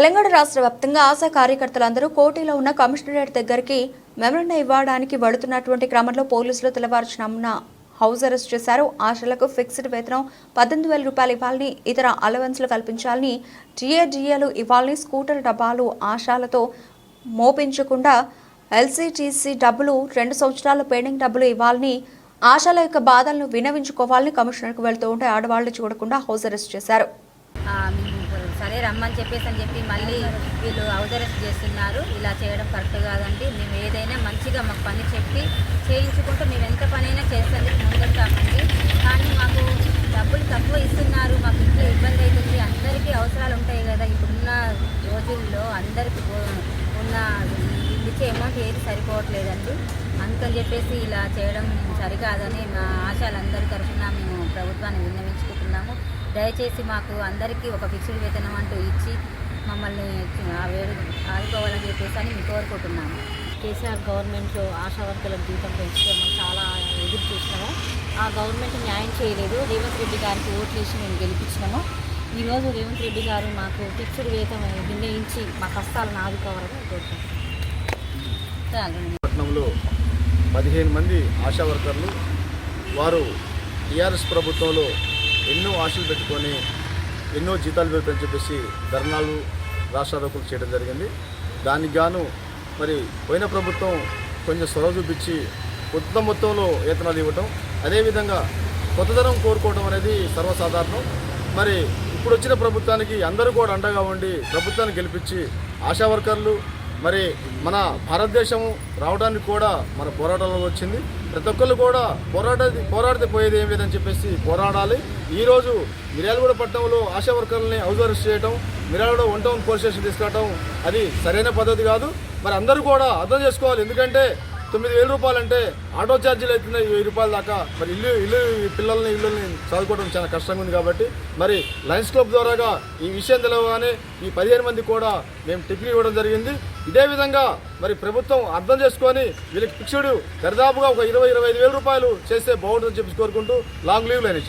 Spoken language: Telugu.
తెలంగాణ రాష్ట్ర వ్యాప్తంగా ఆశా కార్యకర్తలందరూ కోటిలో ఉన్న కమిషనరేట్ దగ్గరికి మెమరణ ఇవ్వడానికి పడుతున్నటువంటి క్రమంలో పోలీసులు తెల్లవారుజామున హౌస్ అరెస్ట్ చేశారు. ఆశలకు ఫిక్స్డ్ వేతనం పద్దెనిమిది వేల రూపాయలు ఇవ్వాలని ఇతర అలవెన్స్లు కల్పించాలని టీఏడీఏలు ఇవ్వాలని స్కూటర్ డబ్బాలు ఆశాలతో మోపించకుండా ఎల్సీటీసీ డబ్బులు రెండు సంవత్సరాల పెండింగ్ డబ్బులు ఇవ్వాలని ఆశాల యొక్క బాధలను వినవించుకోవాలని కమిషనర్కు వెళ్తూ ఉంటే ఆడవాళ్ళు చూడకుండా హౌస్ అరెస్ట్ చేశారు. సరే రమ్మని చెప్పేసి అని చెప్పి మళ్ళీ వీళ్ళు హౌస్ చేస్తున్నారు. ఇలా చేయడం కరెక్ట్ కాదండి. మేము ఏదైనా మంచిగా మాకు పని చెప్పి చేయించుకుంటూ మేము ఎంత పనైనా చేసేందుకు ముందుంటామండి. కానీ మాకు డబ్బులు తక్కువ ఇస్తున్నారు. మాకు ఇంట్లో ఇబ్బంది అవుతుంది. అందరికీ అవసరాలు ఉంటాయి కదా. ఇప్పుడున్న రోజుల్లో అందరికీ ఉన్న ఇచ్చే అమౌంట్ ఏది సరిపోవట్లేదండి. అందుకని చెప్పేసి ఇలా చేయడం సరికాదని మా ఆశాలందరి తరఫున మేము ప్రభుత్వాన్ని విన్నవించుకుంటున్నాము. దయచేసి మాకు అందరికీ ఒక ఫిక్స్డ్ వేతనం అంటూ ఇచ్చి మమ్మల్ని ఆ వేడు ఆదుకోవాలని చెప్పేసి అని మేము కోరుకుంటున్నాము. కేసీఆర్ గవర్నమెంట్లో ఆశా జీతం మనం చాలా ఎదురు చూసినాము ఆ గవర్నమెంట్ న్యాయం చేయలేదు. రేవంత్ రెడ్డి గారికి ఓట్లు వేసి మేము గెలిపించినాము. ఈరోజు రేవంత్ రెడ్డి గారు మాకు ఫిక్స్డ్ వేతం నిర్ణయించి మా కష్టాలను ఆదుకోవాలని కోరుకుంటున్నాం చాలు పట్టణంలో పదిహేను మంది ఆశా వర్కర్లు వారు టీఆర్ఎస్ ప్రభుత్వంలో ఎన్నో ఆశలు పెట్టుకొని ఎన్నో జీతాలు పెడతారని చెప్పేసి ధర్నాలు రాష్ట్రారోపణలు చేయడం జరిగింది. దానికి గాను మరి పోయిన ప్రభుత్వం కొంచెం చొరవ చూపించి కొత్త మొత్తంలో వేతనాలు ఇవ్వటం అదేవిధంగా కొత్తదనం కోరుకోవడం అనేది సర్వసాధారణం. మరి ఇప్పుడు వచ్చిన ప్రభుత్వానికి అందరూ కూడా అండగా ఉండి ప్రభుత్వాన్ని గెలిపించి ఆశా వర్కర్లు మరి మన భారతదేశం రావడానికి కూడా మన పోరాటంలో వచ్చింది. ప్రతి ఒక్కళ్ళు కూడా పోరాట పోరాడితే పోయేది ఏం లేదని చెప్పేసి పోరాడాలి. ఈరోజు మిర్యాలగూడ పట్టణంలో ఆశా వర్కర్లని హౌస్ అరెస్ట్ చేయడం Miryalaguda one town police station తీసుకురావడం అది సరైన పద్ధతి కాదు. మరి అందరూ కూడా అర్థం చేసుకోవాలి. ఎందుకంటే తొమ్మిది వేల రూపాయలు అంటే ఆటో ఛార్జీలు అవుతున్నాయి వెయ్యి రూపాయల దాకా. మరి ఇల్లు ఇల్లు పిల్లల్ని ఇల్లుల్ని చదువుకోవడం చాలా కష్టంగా ఉంది కాబట్టి మరి లయన్స్ క్లబ్ ద్వారాగా ఈ విషయం తెలవగానే ఈ పదిహేను మంది కూడా మేము టిఫిన్ ఇవ్వడం జరిగింది. ఇదే విధంగా మరి ప్రభుత్వం అర్థం చేసుకొని వీళ్ళకి ఫిక్స్డ్ దరిదాపుగా ఒక ఇరవై ఇరవై ఐదు వేల రూపాయలు చేస్తే బాగుంటుందని చెప్పి కోరుకుంటూ లాంగ్ లీవ్ లైన్